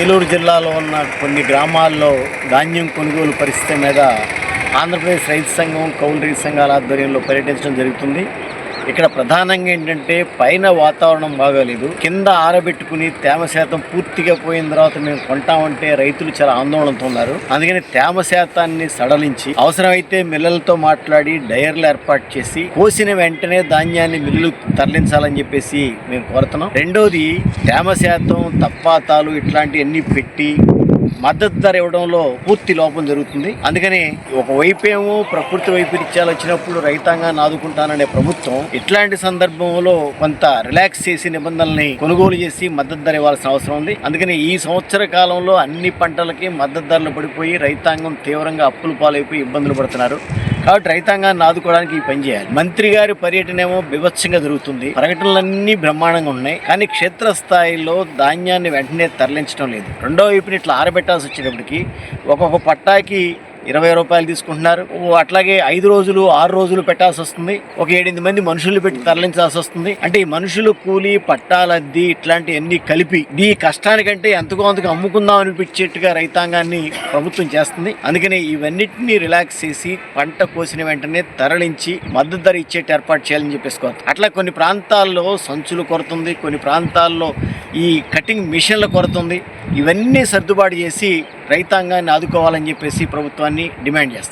ఏలూరు జిల్లాలో ఉన్న కొన్ని గ్రామాల్లో ధాన్యం కొనుగోలు పరిస్థితి మీద ఆంధ్రప్రదేశ్ రైతు సంఘం కౌలు రైతు సంఘాల ఆధ్వర్యంలో పర్యటించడం జరుగుతుంది. ఇక్కడ ప్రధానంగా ఏంటంటే పైన వాతావరణం బాగాలేదు కింద ఆరబెట్టుకుని తేమ శాతం పూర్తిగా పోయిన తర్వాత మేము కొంటామంటే రైతులు చాలా ఆందోళనతో ఉన్నారు. అందుకని తేమ శాతాన్ని సడలించి అవసరమైతే మిల్లలతో మాట్లాడి డయర్లు ఏర్పాటు చేసి కోసిన వెంటనే ధాన్యాన్ని మిల్లు తరలించాలని చెప్పేసి మేము కోరుతున్నాం. రెండోది తేమ శాతం తప్పాతాలు ఇట్లాంటివన్నీ పెట్టి మద్దతు ధర ఇవ్వడంలో పూర్తి లోపం జరుగుతుంది. అందుకని ఒకవైపేమో ప్రకృతి వైపరీత్యాలు వచ్చినప్పుడు రైతాంగాన్ని ఆదుకుంటాననే ప్రభుత్వం ఇట్లాంటి సందర్భంలో కొంత రిలాక్స్ చేసి నిబంధనల్ని కొనుగోలు చేసి మద్దతు ధర ఇవ్వాల్సిన అవసరం ఉంది. అందుకని ఈ సంవత్సర కాలంలో అన్ని పంటలకి మద్దతు ధరలు పడిపోయి రైతాంగం తీవ్రంగా అప్పులు పాలైపోయి ఇబ్బందులు పడుతున్నారు. కాబట్టి రైతాంగాన్ని ఆదుకోవడానికి ఈ పని చేయాలి. మంత్రి గారి పర్యటన ఏమో బిభత్సంగా జరుగుతుంది. ప్రకటనలన్నీ బ్రహ్మాండంగా ఉన్నాయి. కానీ క్షేత్రస్థాయిలో ధాన్యాన్ని వెంటనే తరలించడం లేదు. రెండో వైపున ఇట్లా ఆరబెట్టాల్సి వచ్చేటప్పటికి ఒక్కొక్క పట్టాకి ఇరవై రూపాయలు తీసుకుంటున్నారు. ఓ అట్లాగే ఐదు రోజులు ఆరు రోజులు పెట్టాల్సి వస్తుంది. ఒక ఏడెనిమిది మంది మనుషులు పెట్టి తరలించాల్సి వస్తుంది. అంటే ఈ మనుషులు కూలి పట్టాలద్ది ఇట్లాంటివన్నీ కలిపి ఈ కష్టానికంటే ఎంతకో అంతకు అమ్ముకుందాం అనిపించేట్టుగా రైతాంగాన్ని ప్రభుత్వం చేస్తుంది. అందుకనే ఇవన్నిటిని రిలాక్స్ చేసి పంట కోసిన వెంటనే తరలించి మద్దతు ధర ఇచ్చేట్టు ఏర్పాటు చేయాలని చెప్పేసుకోవచ్చు అట్లా కొన్ని ప్రాంతాల్లో సంచులు కొరతుంది. కొన్ని ప్రాంతాల్లో ఈ కటింగ్ మిషన్ల కొరత ఉంది. ఇవన్నీ సర్దుబాటు చేసి రైతాంగాన్ని ఆదుకోవాలని చెప్పేసి ప్రభుత్వాన్ని డిమాండ్ చేస్తాం.